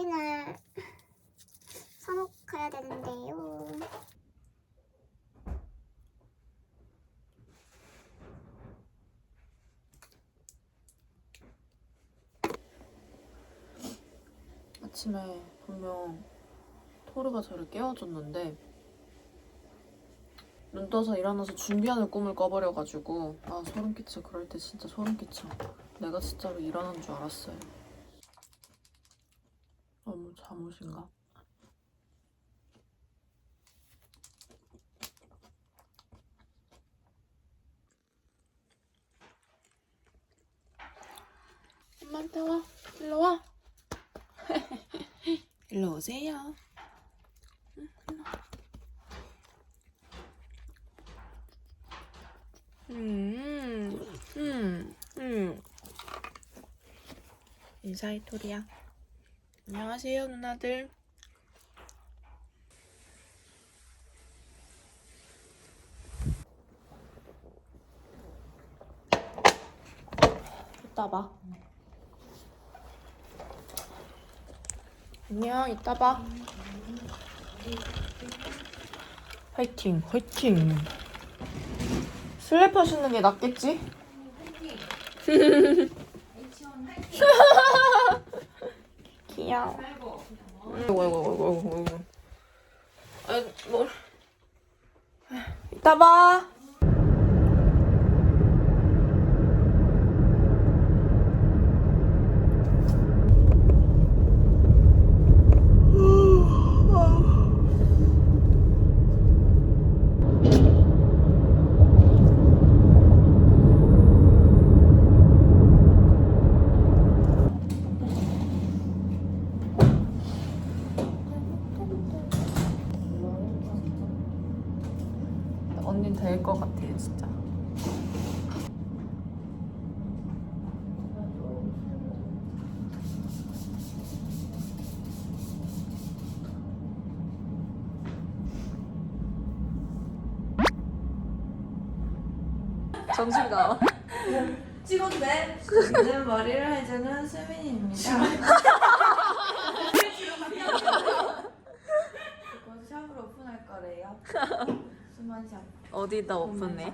파이널 선옥 가야 되는데요. 아침에 분명 토르가 저를 깨워줬는데 눈 떠서 일어나서 준비하는 꿈을 꿔버려가지고 아 소름 끼쳐. 그럴 때 진짜 소름 끼쳐. 내가 진짜로 일어난 줄 알았어요 잠옷인가? 엄마한테 와 일로 와 일로 오세요. 음, 음, 음. 인사해, 토리야. 안녕하세요, 누나들. 이따 봐. 안녕, 이따 봐. 화이팅, 화이팅. 슬리퍼 신는 게 낫겠지? 귀여워. 아이고, 아이고, 아이고, 아이고, 아이고. 아이, 뭘. 이따 봐. 언닌 될 것 같아요, 진짜. 정수리 나와. 찍어도 돼? 오늘 머리를 해주는 수민입니다. 곧 샵을 오픈할 거래요. 수만샵. 어디다 오픈해?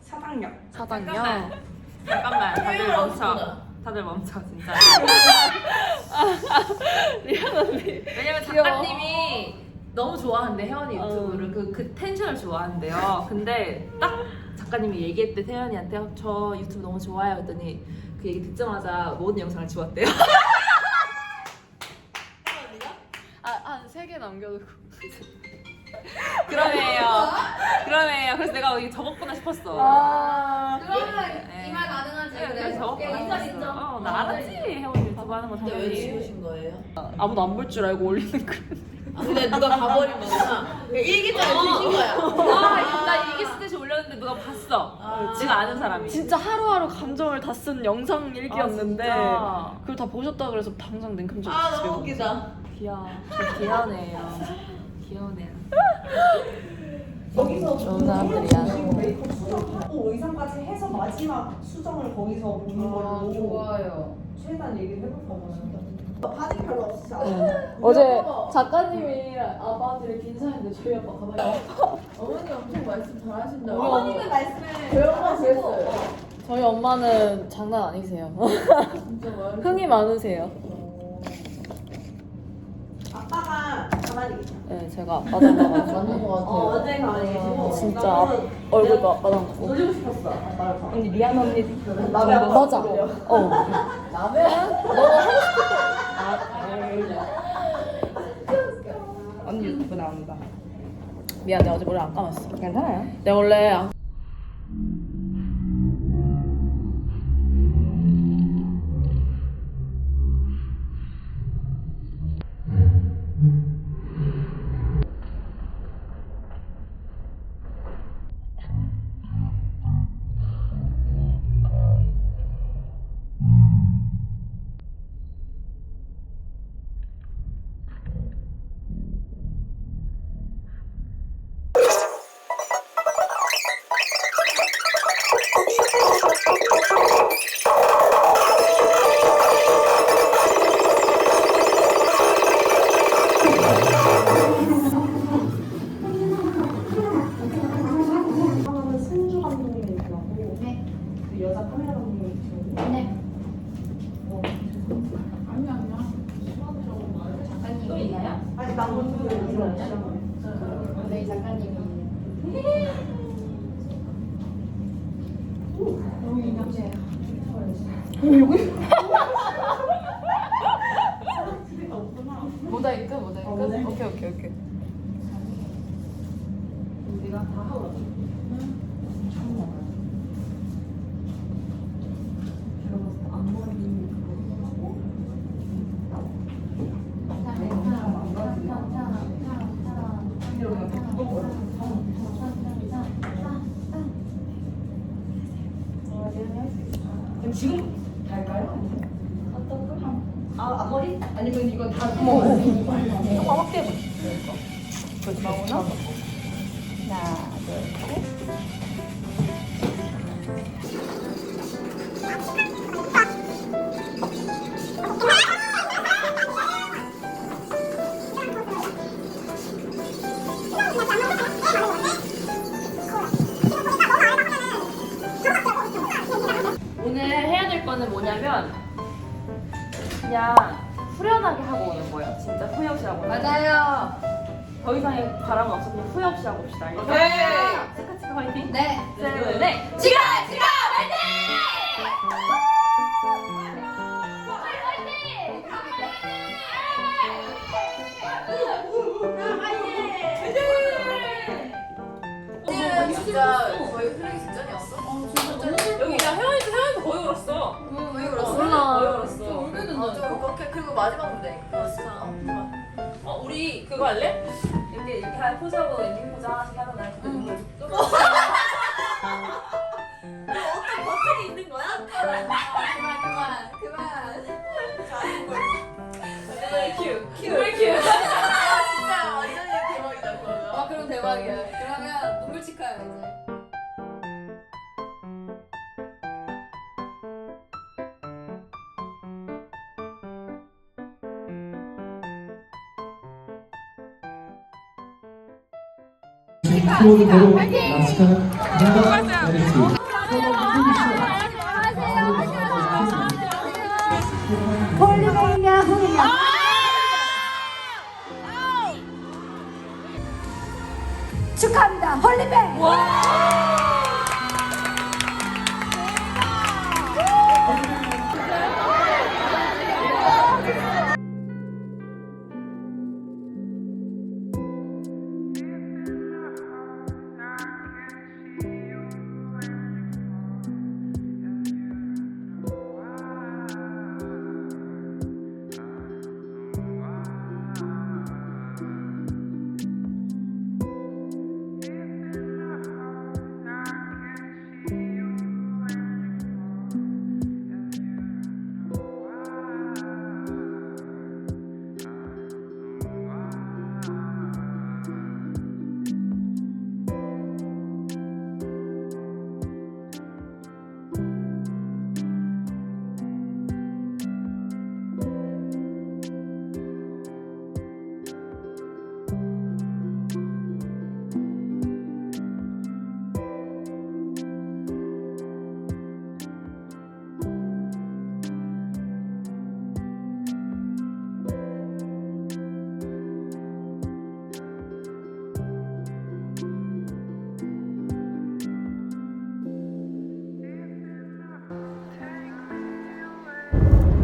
사당역. 사당요? 잠깐만 다들 멈춰 다들 멈춰 진짜 리안 언니 왜냐면 작가님이 너무 좋아한대 혜원이 유튜브를 그, 그 텐션을 좋아한대요 근데 딱 작가님이 얘기했대 태연이한테 어, 저 유튜브 너무 좋아요 했더니 그 얘기 듣자마자 모든 영상을 지웠대요 아, 한 세 개 남겨두고. 그러네요 그러네요 그래서 내가 이게 적었구나 싶었어 아. 네. 이말 가능하지 그래, 그래. 그래서 적었구나 인정 싶었어. 인정. 어, 나 알았지 혜원이 유튜브 하는 거 근데 왜 당연히 지우신 거예요? 아무도 안 볼 줄 알고 올리는 거. 아, 근데 누가 가버린 거구나. 일기장에 드신 거야. 아, 나 이게 스 봤어. 아. 내가 아는 사람이. 진짜 하루하루 감정을 다 쓴 영상 일기였는데 아, 그걸 다 보셨다 그래서 당장 냉큼적 아 너무 온 웃기다. 귀여워. 저 귀여우네요. 귀여우네요. 거기서 좋은 사람들이야. 메이크업 수정하고 의상까지 해서 마지막 수정을 거기서 보는 걸로 좋아요. 최대한 얘기를 해볼까 봐. 반응이 별로 없으시죠? 어제 작가님이 아빠한테 빈사했는데 저희 아빠 가만히 어머니 엄청 말씀 잘하신다고. 어머니는 말씀을 조용만 그랬어요. 저희 엄마는 장난 아니세요. 진짜 말. 흥이 많으세요. 아빠가 가만히 계셔. 네, 제가 아빠 닮아가지고 맞는 것 같아요. 어, 어제 가만히 계시고. 진짜 나는 얼굴도 아빠 닮고. 놀리고 싶었어. 아빠를 봐. 언니 리안 언니 남의 아빠 맞아. 놀려. 어. 언니 유튜브 나온다. 미안, 내가 어제 머리 안 감았어. 괜찮아요? 내가 원래 안 지금 갈까요? 아 앞머리? 아니면 이거 다 오늘 뭐냐면 그냥 후련하게 하고 오는 거예요. 진짜 후회 없이 하고. 맞아요. 더 이상의 바람은 없어. 그냥 후회 없이 하고 봅시다. 알겠죠? 네. 치카 치카 화이팅. 네. 셋, 넷. 지가 지가 진짜 거의 흐르기 직전이었어. 여기 야 혜원이도 혜원이도 거의 울었어. 몰라. 울었어. 아, 좀 그렇게 그리고 마지막 무대. 어 우리 그거 할래? 이렇게 이렇게 한 포즈하고 엔딩 포즈 하나씩 하면 날 그때 프로그램으로 나스카 나가 메리트 축하합니다. 홀리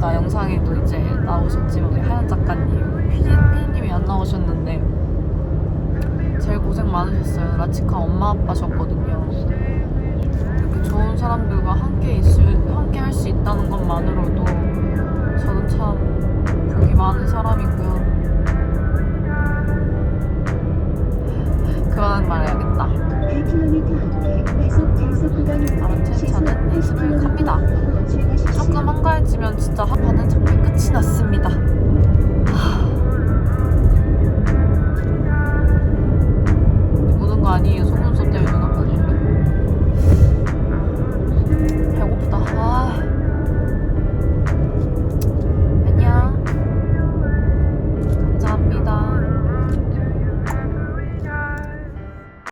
뱅! 나 영상에도 이제 나오셨지만 우리 하연 작가님, 피디님이 안 나오셨는데 제일 고생 많으셨어요. 라치카 엄마 아빠셨거든요. 이렇게 좋은 사람들과 함께 있을 함께 할 수 있다는 것만으로도 저는 참 복이 많은 사람이고요. 그만 말해야겠다. 아무튼 저는 연습을 갑니다. 한가해지면 진짜 한반은 정말 끝이 났습니다.